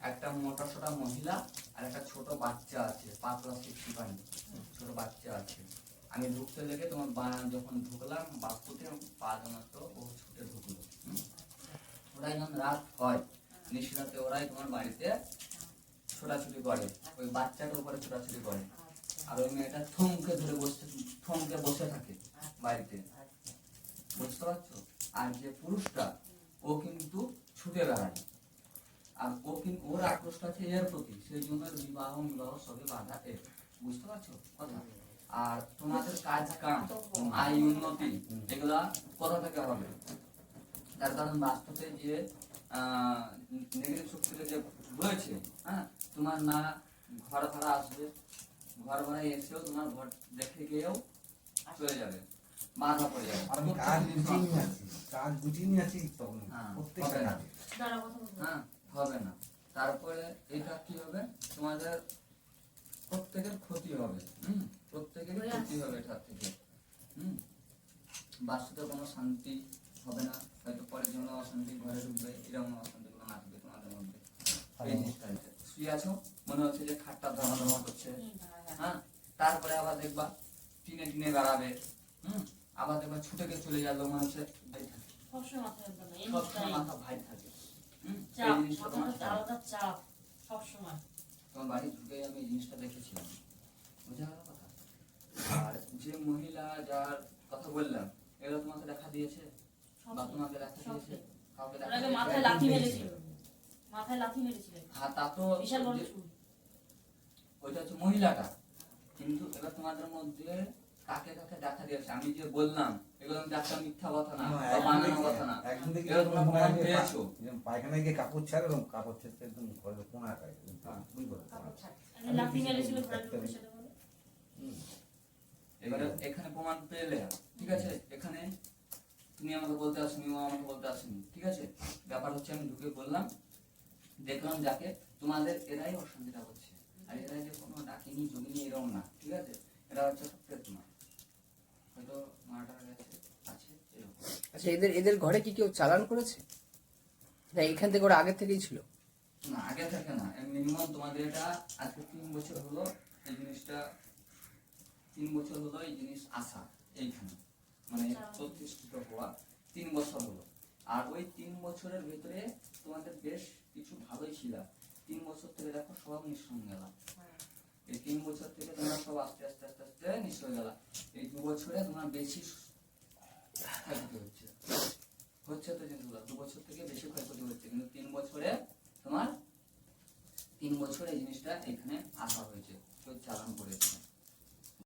একটা মোটা সোটা মহিলা আর একটা ছোট বাচ্চা আছে, পাতলা সিক্সটি পানি ছোট বাচ্চা আছে। আমি ঢুকতে লেগে তোমার বা- যখন ঢুকলাম বাপুতে পা জমাত ও ছুটে ঢুকলো। ওরাই যখন রাত হয়, নিশিরাতে ওরাই তোমার বাড়িতে ছোটাছুটি করে, ওই বাচ্চাটার উপরে ছোটাছুটি করে। আর ওই মেয়েটা থমকে ধরে বসে, থমকে বসে থাকে বাড়িতে। বুঝতে পারছ? আর যে পুরুষটা, ও কিন্তু ছুটে বেড়ায়। আর ও কিন্তু ওর আক্রোশটা আছে এর প্রতি সেই জন্য বিবাহ বাধা এর বুঝতে পারছ কথা? আর তোমাদের কাজ কাম আয় উন্নতি এগুলা কোথা থেকে হবে? তার কারণ বাস্তবে যে নেগেটিভ শক্তিটা যে রয়েছে হ্যাঁ তোমার না ঘর ভাড়া আসবে ঘর ভাড়া এসেও তোমার ঘর দেখে গিয়েও চলে যাবে বাধা পড়ে যাবে। আর কাজ গুছিয়ে নিয়ে আছি কাজ গুছিয়ে আছি তখন হ্যাঁ। হ্যাঁ। হবে না। তারপরে এটা কি হবে? তোমাদের প্রত্যেকের ক্ষতি হবে হুম? প্রত্যেকের ক্ষতি হবে এটার থেকে হুম? বাস্তুতে কোনো শান্তি হবে না হয়তো পরের জন্য অশান্তি ঘরে ঢুকবে এরকম অশান্তি কোনো আসবে তোমাদের মধ্যে। এই জিনিসটা শুয়ে আছো? মনে হচ্ছে যে খাটটা ধরা ধরা করছে। হ্যাঁ, হ্যাঁ। হ্যাঁ? তারপরে আবার দেখবা টিনে টিনে বেড়াবে হুম? আবার দেখবা ছুটে গিয়ে চলে যাবে মনে হচ্ছে ভাই থাকে। সবসময়। মাথা ভাই থাকে। চাপ, জিনিসটা তোমার মাথাটা আলাদা চাপ, সবসময়। তোমার বাড়ি ঢুকে আমি এই জিনিসটা দেখেছিলাম। বুঝা গেল কথা? আর যে মহিলা যার কথা বললাম এগুলো তোমাকে দেখা দিয়েছে? বা তোমাকে দেখা দিয়েছে? কাউকে দেখা মাথায় লাথি মেরেছিল। মাথায় লাথি মেরেছিল। হ্যাঁ তা তো বিশাল বড় ওইটা হচ্ছে মহিলাটা। কিন্তু এবার তোমাদের মধ্যে কাকে কাকে দেখা দিয়েছে? আমি যে বললাম এগুলো মিথ্যা কথা না বা বানানো কথা না। এগুলো তোমরা প্রমাণ পেয়েছ? পায়খানায় গিয়ে কাপড় ছাড়ে এরকম কাপড় ছেড়ে একদম ঘরের কোনায় রাখে হ্যাঁ। সেটা বলো। এবারে এখানে প্রমাণ পেলে ঠিক আছে? এখানে তুমি আমাকে বলতে আসনি ও আমাকে বলতে আসেনি ঠিক আছে? ব্যাপার হচ্ছে আমি ঢুকে বললাম দেখলাম যাকে তোমাদের এরাই অশান্তিটা হচ্ছে। আর এরা যে কোনো ডাকিনি জমিনি এরকম না ঠিক আছে এরা হচ্ছে প্রেতমা হয়তো মাটার কাছে আছে এরকম আচ্ছা এদের এদের ঘরে কি কেউ চালান করেছে? না এখান থেকে ওরা আগে থেকেই ছিল। না আগে থেকে না মিনিমাম তোমাদের এটা আজকে তিন বছর হলো এই জিনিসটা তিন বছর হলো এই জিনিস আসা এইখানে। মানে প্রতিষ্ঠিত হওয়া তিন বছর হলো। আর ওই তিন বছরের ভিতরে তোমাদের বেশ কিছু ভালোই ছিল। তিন বছর থেকে দেখো সব হয়ে গেল। এই তিন বছর থেকে তোমরা সব আস্তে আস্তে আস্তে আস্তে হয়ে গেল। এই দু বছরে তোমার বেশি ক্ষয়ক্ষতি হচ্ছে তো জিনিসগুলো দু বছর থেকে বেশি ক্ষয়ক্ষতি হচ্ছে, কিন্তু তিন বছরে তোমার তিন বছর এই জিনিসটা এখানে আসা হয়েছে তো চালান